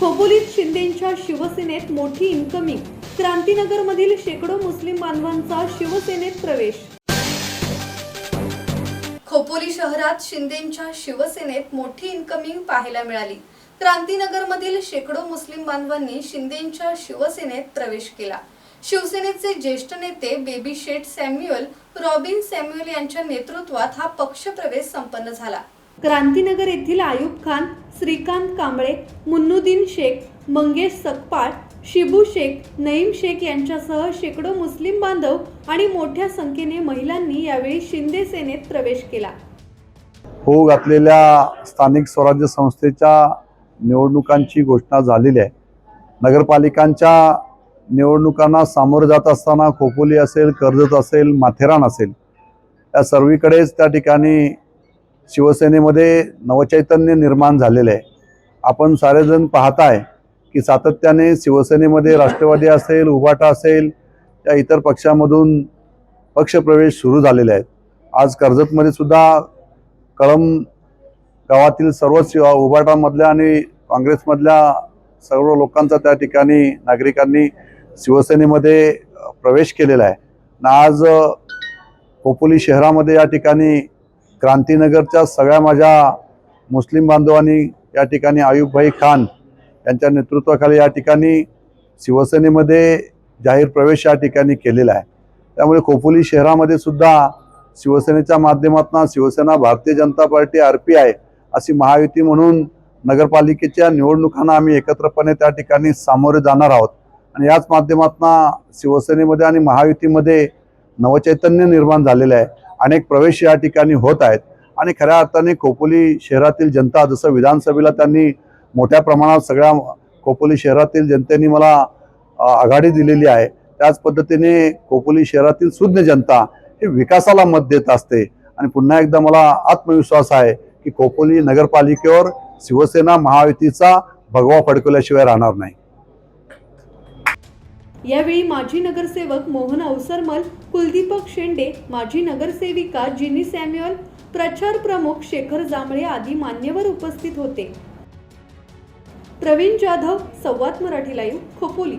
खोपोलीत शिंदेंच्या शिवसेनेत मोठी इन्कमिंग क्रांतीनगरमधील शेकडो मुस्लिम बांधवांचा शिवसेनेत प्रवेश. खोपोली शहरात शिंदेंच्या शिवसेनेत मोठी इन्कमिंग पाहायला मिळाली. क्रांतीनगरमधील शेकडो मुस्लिम बांधवांनी शिंदेंच्या शिवसेनेत प्रवेश केला. शिवसेनेचे ज्येष्ठ नेते Baby Sheth Samuel Robin Samuel यांच्या नेतृत्वात हा पक्षप्रवेश संपन्न झाला. क्रांतीनगर येथील आयुब खान श्रीकांत कांबळे मुन्नुद्दीन शेख मंगेश सकपाळ शिबू शेख नईम शेख यांच्यासह शेकडो मुस्लिम बांधव आणि मोठ्या संख्येने महिलांनी यावेळी शिंदे सेनेत प्रवेश केला. होऊ घातलेल्या स्थानिक स्वराज्य संस्थेच्या निवडणुकांची घोषणा झालेली आहे. नगरपालिकांच्या निवडणुकांना सामोरं जात असताना खोपोली असेल कर्जत असेल माथेरान असेल या सर्वीकडेच त्या ठिकाणी शिवसेनेमध्ये नवचैतन्य निर्माण झालेलं आहे. आपण सारेजण पाहताय की सातत्याने शिवसेनेमध्ये राष्ट्रवादी असेल उभाटा असेल या इतर पक्षामधून पक्षप्रवेश सुरू झालेले आहेत. आज कर्जतमध्ये सुद्धा कळम गावातील सर्व शिव- उभाटामधल्या आणि काँग्रेसमधल्या सर्व लोकांचा त्या ठिकाणी नागरिकांनी शिवसेनेमध्ये प्रवेश केलेला आहे. आणि आज खोपोली शहरामध्ये या ठिकाणी क्रांतीनगरच्या सगळ्या माझ्या मुस्लिम बांधवांनी या ठिकाणी आयुबभाई खान यांच्या नेतृत्वाखाली या ठिकाणी शिवसेनेमध्ये जाहीर प्रवेश या ठिकाणी केलेला आहे. त्यामुळे खोपोली शहरामध्ये सुद्धा शिवसेनेच्या माध्यमातून Shivsena Bharatiya Janata party R P I अशी महायुती म्हणून नगरपालिकेच्या निवडणुकांना आम्ही एकत्रपणे त्या ठिकाणी सामोरे जाणार आहोत. आणि याच माध्यमातून शिवसेनेमध्ये आणि महायुतीमध्ये नवचैतन्य निर्माण झालेलं आहे. अनेक प्रवेश या ठिकाणी होत आहेत. आणि खऱ्या अर्थाने खोपोली शहरातील जनता जसं विधानसभेला त्यांनी मोठ्या प्रमाणात सगळ्या खोपोली शहरातील जनतेने मला आघाडी दिलेली आहे त्याच पद्धतीने खोपोली शहरातील सुज्ञ जनता हे विकासाला मत देत असते. आणि पुन्हा एकदा मला आत्मविश्वास आहे की खोपोली नगरपालिकेवर शिवसेना महायुतीचा भगवा फडकवल्याशिवाय राहणार नाही. यावेळी माजी नगरसेवक मोहन अवसरमल कुलदीपक शेंडे माजी नगरसेविका जिनी सॅम्युअल प्रचार प्रमुख शेखर जांभळे आदी मान्यवर उपस्थित होते. प्रवीण जाधव संवाद मराठी लाईव्ह खोपोली.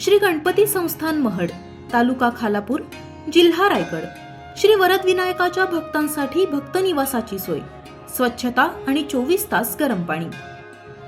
श्री गणपती संस्थान महड तालुका खालापूर जिल्हा रायगड. श्री वरद विनायकाच्या भक्तांसाठी भक्त निवासाची सोय. स्वच्छता आणि चोवीस तास गरम पाणी.